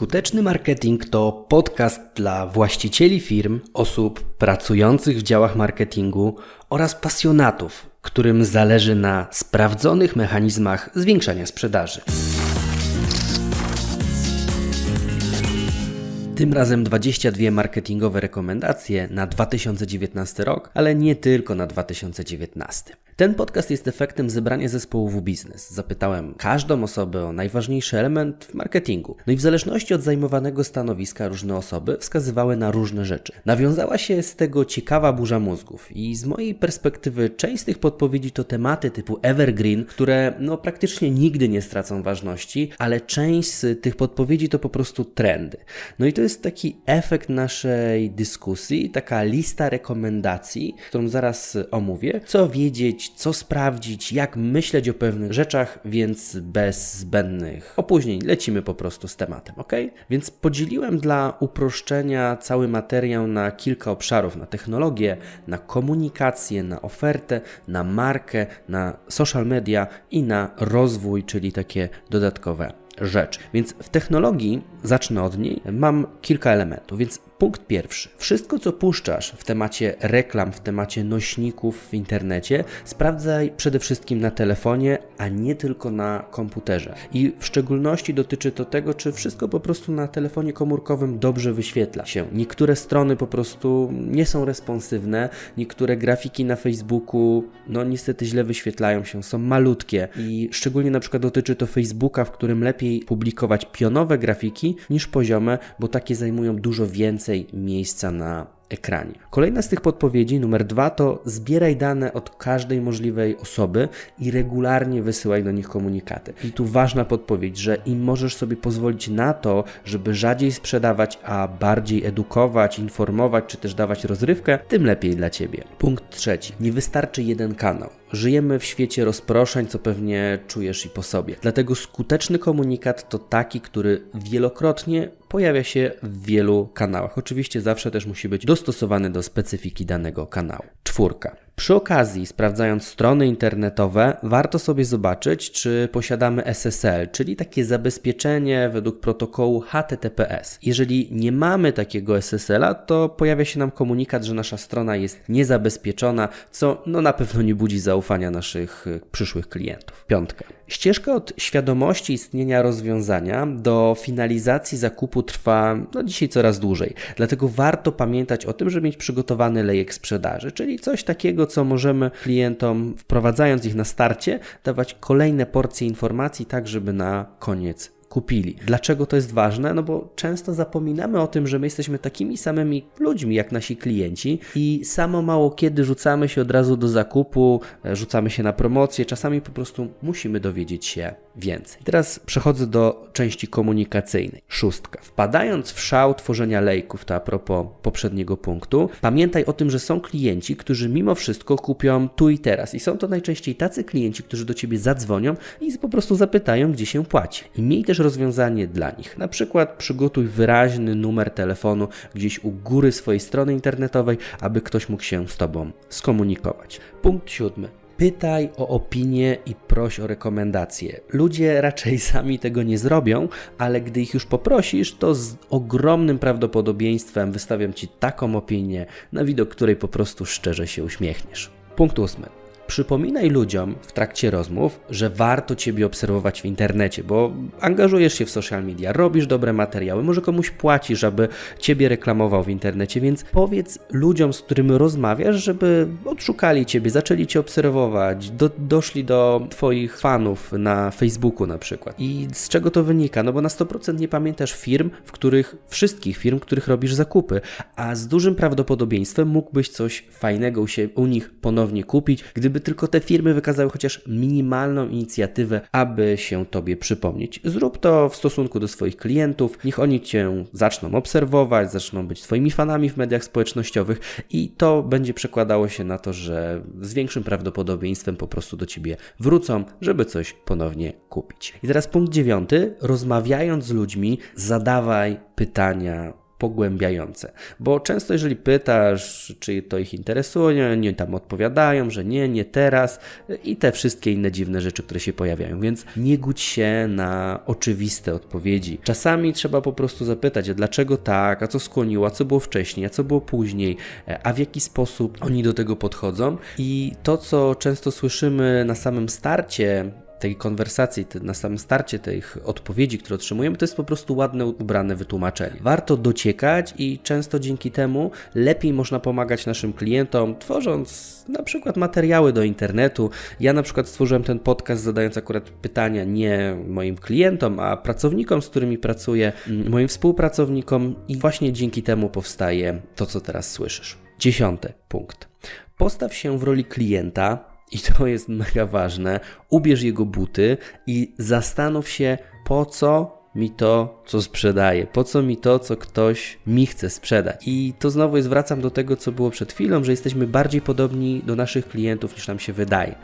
Skuteczny marketing to podcast dla właścicieli firm, osób pracujących w działach marketingu oraz pasjonatów, którym zależy na sprawdzonych mechanizmach zwiększania sprzedaży. Tym razem 22 marketingowe rekomendacje na 2019 rok, ale nie tylko na 2019. Ten podcast jest efektem zebrania zespołu w biznes. Zapytałem każdą osobę o najważniejszy element w marketingu. No i w zależności od zajmowanego stanowiska różne osoby wskazywały na różne rzeczy. Nawiązała się z tego ciekawa burza mózgów i z mojej perspektywy część z tych podpowiedzi to tematy typu evergreen, które no praktycznie nigdy nie stracą ważności, ale część z tych podpowiedzi to po prostu trendy. No i to jest taki efekt naszej dyskusji, taka lista rekomendacji, którą zaraz omówię, co wiedzieć, co sprawdzić, jak myśleć o pewnych rzeczach, więc bez zbędnych opóźnień lecimy po prostu z tematem, ok? Więc podzieliłem dla uproszczenia cały materiał na kilka obszarów: na technologię, na komunikację, na ofertę, na markę, na social media i na rozwój, czyli takie dodatkowe rzeczy. Więc w technologii, zacznę od niej, mam kilka elementów, więc Punkt pierwszy. Wszystko, co puszczasz w temacie reklam, w temacie nośników w internecie, sprawdzaj przede wszystkim na telefonie, a nie tylko na komputerze. I w szczególności dotyczy to tego, czy wszystko po prostu na telefonie komórkowym dobrze wyświetla się. Niektóre strony po prostu nie są responsywne, niektóre grafiki na Facebooku, no niestety źle wyświetlają się, są malutkie i szczególnie na przykład dotyczy to Facebooka, w którym lepiej publikować pionowe grafiki niż poziome, bo takie zajmują dużo więcej więcej miejsca na ekranie. Kolejna z tych podpowiedzi, numer dwa, to zbieraj dane od każdej możliwej osoby i regularnie wysyłaj do nich komunikaty. I tu ważna podpowiedź, że im możesz sobie pozwolić na to, żeby rzadziej sprzedawać, a bardziej edukować, informować, czy też dawać rozrywkę, tym lepiej dla Ciebie. Punkt trzeci. Nie wystarczy jeden kanał. Żyjemy w świecie rozproszeń, co pewnie czujesz i po sobie. Dlatego skuteczny komunikat to taki, który wielokrotnie pojawia się w wielu kanałach. Oczywiście zawsze też musi być dostosowany do specyfiki danego kanału. Czwórka. Przy okazji, sprawdzając strony internetowe, warto sobie zobaczyć, czy posiadamy SSL, czyli takie zabezpieczenie według protokołu HTTPS. Jeżeli nie mamy takiego SSL-a, to pojawia się nam komunikat, że nasza strona jest niezabezpieczona, co no na pewno nie budzi zaufania naszych y, przyszłych klientów. Piątka. Ścieżka od świadomości istnienia rozwiązania do finalizacji zakupu trwa no, dzisiaj coraz dłużej. Dlatego warto pamiętać o tym, żeby mieć przygotowany lejek sprzedaży, czyli coś takiego, co możemy klientom, wprowadzając ich na starcie, dawać kolejne porcje informacji, tak żeby na koniec kupili. Dlaczego to jest ważne? No bo często zapominamy o tym, że my jesteśmy takimi samymi ludźmi jak nasi klienci i samo mało kiedy rzucamy się od razu do zakupu, e, rzucamy się na promocję, czasami po prostu musimy dowiedzieć się więcej. Teraz przechodzę do części komunikacyjnej. Szóstka. Wpadając w szał tworzenia lejków, to a propos poprzedniego punktu, pamiętaj o tym, że są klienci, którzy mimo wszystko kupią tu i teraz. I są to najczęściej tacy klienci, którzy do ciebie zadzwonią i po prostu zapytają, gdzie się płaci. I miej też rozwiązanie dla nich. Na przykład przygotuj wyraźny numer telefonu gdzieś u góry swojej strony internetowej, aby ktoś mógł się z Tobą skomunikować. Punkt siódmy. Pytaj o opinię i proś o rekomendacje. Ludzie raczej sami tego nie zrobią, ale gdy ich już poprosisz, to z ogromnym prawdopodobieństwem wystawiam Ci taką opinię, na widok której po prostu szczerze się uśmiechniesz. Punkt ósmy. Przypominaj ludziom w trakcie rozmów, że warto Ciebie obserwować w internecie, bo angażujesz się w social media, robisz dobre materiały, może komuś płacisz, aby Ciebie reklamował w internecie, więc powiedz ludziom, z którymi rozmawiasz, żeby odszukali Ciebie, zaczęli Cię obserwować, do, doszli do Twoich fanów na Facebooku na przykład. I z czego to wynika? No bo na 100% nie pamiętasz firm, w których, wszystkich firm, w których robisz zakupy, a z dużym prawdopodobieństwem mógłbyś coś fajnego u, się, u nich ponownie kupić, gdyby tylko te firmy wykazały chociaż minimalną inicjatywę, aby się Tobie przypomnieć. Zrób to w stosunku do swoich klientów, niech oni Cię zaczną obserwować, zaczną być Twoimi fanami w mediach społecznościowych i to będzie przekładało się na to, że z większym prawdopodobieństwem po prostu do Ciebie wrócą, żeby coś ponownie kupić. I teraz punkt dziewiąty. Rozmawiając z ludźmi, zadawaj pytania pogłębiające. Bo często, jeżeli pytasz, czy to ich interesuje, nie tam odpowiadają, że nie, nie teraz i te wszystkie inne dziwne rzeczy, które się pojawiają. Więc nie gódź się na oczywiste odpowiedzi. Czasami trzeba po prostu zapytać, a dlaczego tak, a co skłoniło, a co było wcześniej, a co było później, a w jaki sposób oni do tego podchodzą. I to, co często słyszymy na samym starcie, tej konwersacji, na samym starcie tych odpowiedzi, które otrzymujemy, to jest po prostu ładne, ubrane wytłumaczenie. Warto dociekać i często dzięki temu lepiej można pomagać naszym klientom, tworząc na przykład materiały do internetu. Ja na przykład stworzyłem ten podcast zadając akurat pytania nie moim klientom, a pracownikom, z którymi pracuję, moim współpracownikom i właśnie dzięki temu powstaje to, co teraz słyszysz. Dziesiąty punkt. Postaw się w roli klienta, i to jest mega ważne, ubierz jego buty i zastanów się, po co mi to, co sprzedaje, po co mi to, co ktoś mi chce sprzedać. I to znowu jest, wracam do tego, co było przed chwilą, że jesteśmy bardziej podobni do naszych klientów niż nam się wydaje.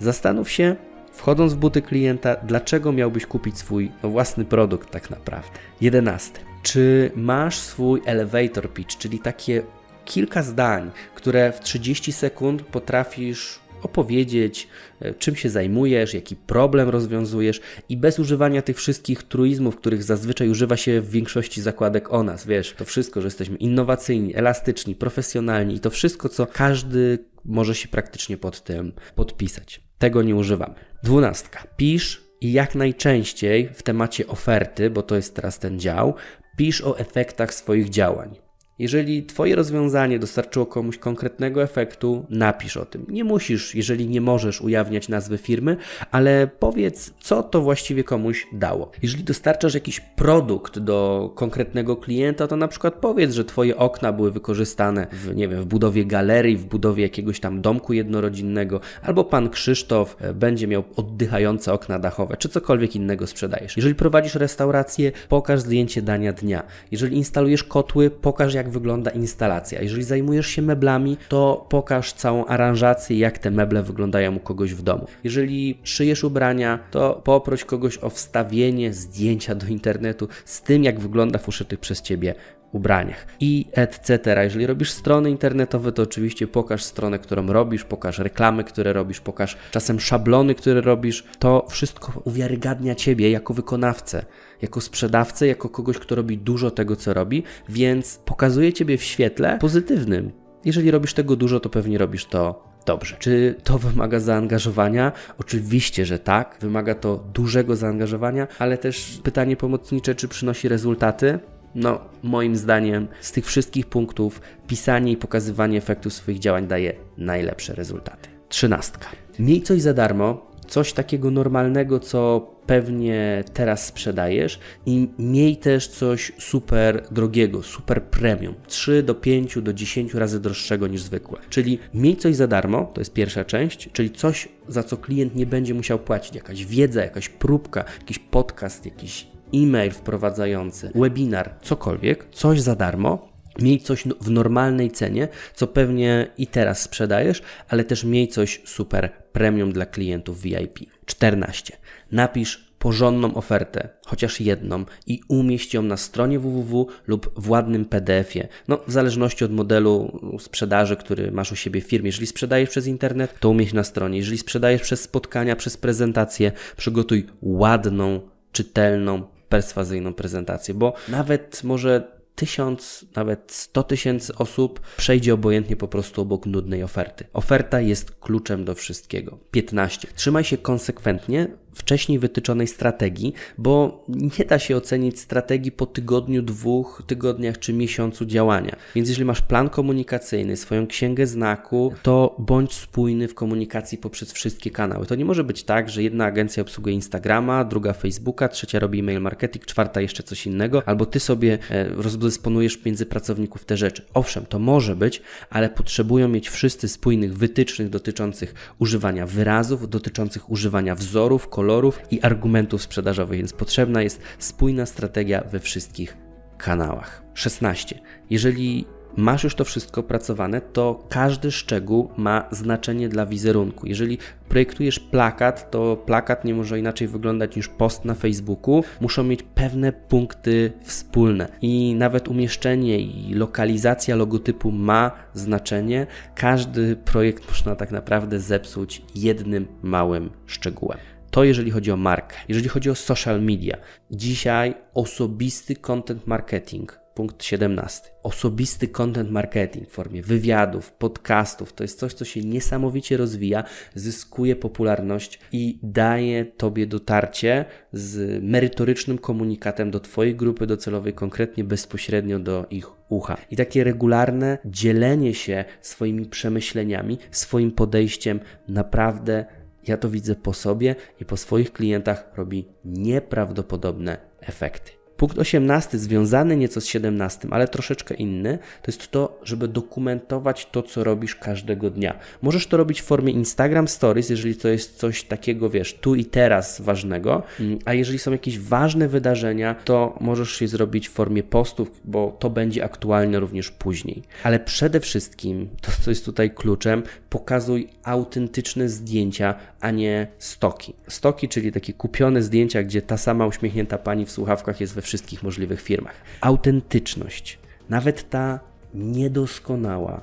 Zastanów się, wchodząc w buty klienta, dlaczego miałbyś kupić swój no, własny produkt tak naprawdę. Jedenasty. Czy masz swój elevator pitch, czyli takie kilka zdań, które w 30 sekund potrafisz opowiedzieć, e, czym się zajmujesz, jaki problem rozwiązujesz i bez używania tych wszystkich truizmów, których zazwyczaj używa się w większości zakładek o nas, wiesz, to wszystko, że jesteśmy innowacyjni, elastyczni, profesjonalni i to wszystko, co każdy może się praktycznie pod tym podpisać. Tego nie używam. Dwunastka. Pisz i jak najczęściej w temacie oferty, bo to jest teraz ten dział, pisz o efektach swoich działań. Jeżeli Twoje rozwiązanie dostarczyło komuś konkretnego efektu, napisz o tym. Nie musisz, jeżeli nie możesz ujawniać nazwy firmy, ale powiedz, co to właściwie komuś dało. Jeżeli dostarczasz jakiś produkt do konkretnego klienta, to na przykład powiedz, że Twoje okna były wykorzystane w, nie wiem, w budowie galerii, w budowie jakiegoś tam domku jednorodzinnego, albo pan Krzysztof e, będzie miał oddychające okna dachowe, czy cokolwiek innego sprzedajesz. Jeżeli prowadzisz restaurację, pokaż zdjęcie dania dnia. Jeżeli instalujesz kotły, pokaż jak jak wygląda instalacja. Jeżeli zajmujesz się meblami, to pokaż całą aranżację, jak te meble wyglądają u kogoś w domu. Jeżeli szyjesz ubrania, to poproś kogoś o wstawienie zdjęcia do internetu z tym, jak wygląda w uszytych przez ciebie ubraniach i etc. Jeżeli robisz strony internetowe, to oczywiście pokaż stronę, którą robisz, pokaż reklamy, które robisz, pokaż czasem szablony, które robisz. To wszystko uwiarygadnia Ciebie jako wykonawcę, jako sprzedawcę, jako kogoś, kto robi dużo tego, co robi, więc pokazuje Ciebie w świetle pozytywnym. Jeżeli robisz tego dużo, to pewnie robisz to dobrze. Czy to wymaga zaangażowania? Oczywiście, że tak. Wymaga to dużego zaangażowania, ale też pytanie pomocnicze, czy przynosi rezultaty? No, moim zdaniem z tych wszystkich punktów pisanie i pokazywanie efektów swoich działań daje najlepsze rezultaty. Trzynastka. Miej coś za darmo, coś takiego normalnego, co pewnie teraz sprzedajesz i miej też coś super drogiego, super premium, 3 do 5 do 10 razy droższego niż zwykłe. Czyli miej coś za darmo, to jest pierwsza część, czyli coś za co klient nie będzie musiał płacić, jakaś wiedza, jakaś próbka, jakiś podcast, jakiś e-mail wprowadzający, webinar, cokolwiek, coś za darmo, Miej coś w normalnej cenie, co pewnie i teraz sprzedajesz, ale też miej coś super premium dla klientów VIP. 14. Napisz porządną ofertę, chociaż jedną, i umieść ją na stronie www lub w ładnym PDF-ie. No, w zależności od modelu sprzedaży, który masz u siebie w firmie. Jeżeli sprzedajesz przez internet, to umieść na stronie. Jeżeli sprzedajesz przez spotkania, przez prezentację, przygotuj ładną, czytelną, perswazyjną prezentację, bo nawet może tysiąc, nawet sto tysięcy osób przejdzie obojętnie po prostu obok nudnej oferty. Oferta jest kluczem do wszystkiego. 15. Trzymaj się konsekwentnie wcześniej wytyczonej strategii, bo nie da się ocenić strategii po tygodniu, dwóch tygodniach czy miesiącu działania. Więc jeżeli masz plan komunikacyjny, swoją księgę znaku, to bądź spójny w komunikacji poprzez wszystkie kanały. To nie może być tak, że jedna agencja obsługuje Instagrama, druga Facebooka, trzecia robi e-mail marketing, czwarta jeszcze coś innego, albo ty sobie e, rozdysponujesz między pracowników te rzeczy. Owszem, to może być, ale potrzebują mieć wszyscy spójnych wytycznych dotyczących używania wyrazów, dotyczących używania wzorów, kolorów, kolorów i argumentów sprzedażowych, więc potrzebna jest spójna strategia we wszystkich kanałach. 16. Jeżeli masz już to wszystko opracowane, to każdy szczegół ma znaczenie dla wizerunku. Jeżeli projektujesz plakat, to plakat nie może inaczej wyglądać niż post na Facebooku. Muszą mieć pewne punkty wspólne i nawet umieszczenie i lokalizacja logotypu ma znaczenie. Każdy projekt można tak naprawdę zepsuć jednym małym szczegółem. To jeżeli chodzi o markę. Jeżeli chodzi o social media, dzisiaj osobisty content marketing punkt 17. Osobisty content marketing w formie wywiadów, podcastów to jest coś, co się niesamowicie rozwija, zyskuje popularność i daje Tobie dotarcie z merytorycznym komunikatem do Twojej grupy docelowej, konkretnie bezpośrednio do ich ucha. I takie regularne dzielenie się swoimi przemyśleniami, swoim podejściem naprawdę ja to widzę po sobie i po swoich klientach robi nieprawdopodobne efekty. Punkt 18, związany nieco z 17, ale troszeczkę inny, to jest to, żeby dokumentować to, co robisz każdego dnia. Możesz to robić w formie Instagram Stories, jeżeli to jest coś takiego, wiesz, tu i teraz ważnego, mm, a jeżeli są jakieś ważne wydarzenia, to możesz je zrobić w formie postów, bo to będzie aktualne również później. Ale przede wszystkim, to co jest tutaj kluczem, pokazuj autentyczne zdjęcia, a nie stoki. Stoki, czyli takie kupione zdjęcia, gdzie ta sama uśmiechnięta pani w słuchawkach jest we wszystkich możliwych firmach. Autentyczność, nawet ta niedoskonała,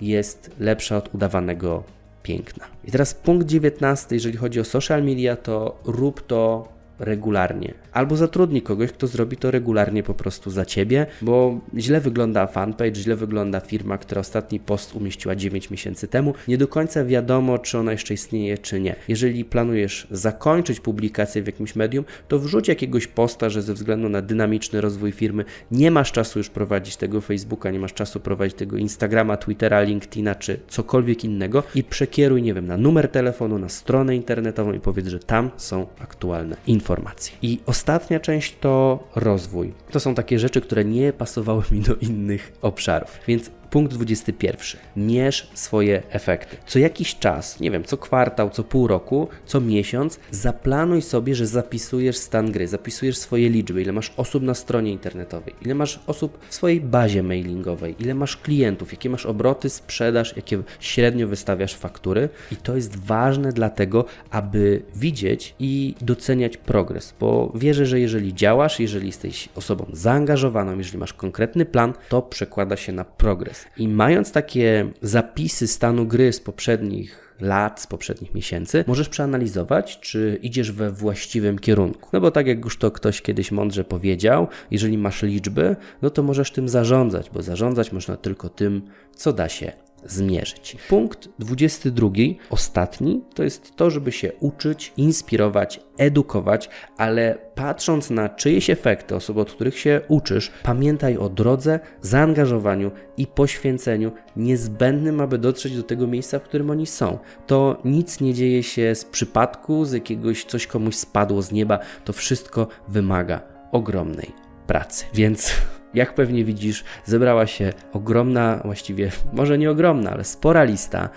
jest lepsza od udawanego piękna. I teraz punkt 19, jeżeli chodzi o social media, to rób to regularnie. Albo zatrudnij kogoś, kto zrobi to regularnie po prostu za ciebie, bo źle wygląda fanpage, źle wygląda firma, która ostatni post umieściła 9 miesięcy temu. Nie do końca wiadomo, czy ona jeszcze istnieje, czy nie. Jeżeli planujesz zakończyć publikację w jakimś medium, to wrzuć jakiegoś posta, że ze względu na dynamiczny rozwój firmy nie masz czasu już prowadzić tego Facebooka, nie masz czasu prowadzić tego Instagrama, Twittera, LinkedIna czy cokolwiek innego i przekieruj, nie wiem, na numer telefonu, na stronę internetową i powiedz, że tam są aktualne informacje informacji. I ostatnia część to rozwój. To są takie rzeczy, które nie pasowały mi do innych obszarów. Więc Punkt 21. Mierz swoje efekty. Co jakiś czas, nie wiem, co kwartał, co pół roku, co miesiąc, zaplanuj sobie, że zapisujesz stan gry, zapisujesz swoje liczby, ile masz osób na stronie internetowej, ile masz osób w swojej bazie mailingowej, ile masz klientów, jakie masz obroty, sprzedaż, jakie średnio wystawiasz faktury. I to jest ważne dlatego, aby widzieć i doceniać progres, bo wierzę, że jeżeli działasz, jeżeli jesteś osobą zaangażowaną, jeżeli masz konkretny plan, to przekłada się na progres. I mając takie zapisy stanu gry z poprzednich lat, z poprzednich miesięcy, możesz przeanalizować, czy idziesz we właściwym kierunku. No bo tak jak już to ktoś kiedyś mądrze powiedział, jeżeli masz liczby, no to możesz tym zarządzać, bo zarządzać można tylko tym, co da się zmierzyć. Punkt 22, ostatni, to jest to, żeby się uczyć, inspirować, edukować, ale patrząc na czyjeś efekty, osoby, od których się uczysz, pamiętaj o drodze, zaangażowaniu i poświęceniu niezbędnym, aby dotrzeć do tego miejsca, w którym oni są. To nic nie dzieje się z przypadku, z jakiegoś coś komuś spadło z nieba, to wszystko wymaga ogromnej pracy. Więc jak pewnie widzisz, zebrała się ogromna, właściwie może nie ogromna, ale spora lista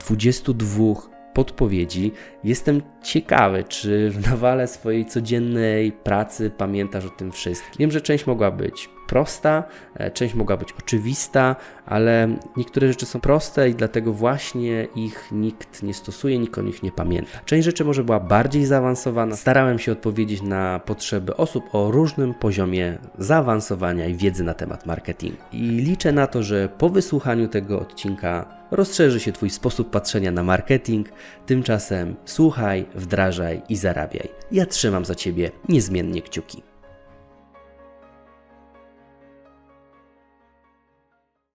22 e, podpowiedzi. Jestem ciekawy, czy w nawale swojej codziennej pracy pamiętasz o tym wszystkim. Wiem, że część mogła być prosta, e, część mogła być oczywista, ale niektóre rzeczy są proste i dlatego właśnie ich nikt nie stosuje, nikt o nich nie pamięta. Część rzeczy może była bardziej zaawansowana. Starałem się odpowiedzieć na potrzeby osób o różnym poziomie zaawansowania i wiedzy na temat marketingu. I liczę na to, że po wysłuchaniu tego odcinka rozszerzy się Twój sposób patrzenia na marketing. Tymczasem słuchaj, wdrażaj i zarabiaj. Ja trzymam za Ciebie niezmiennie kciuki.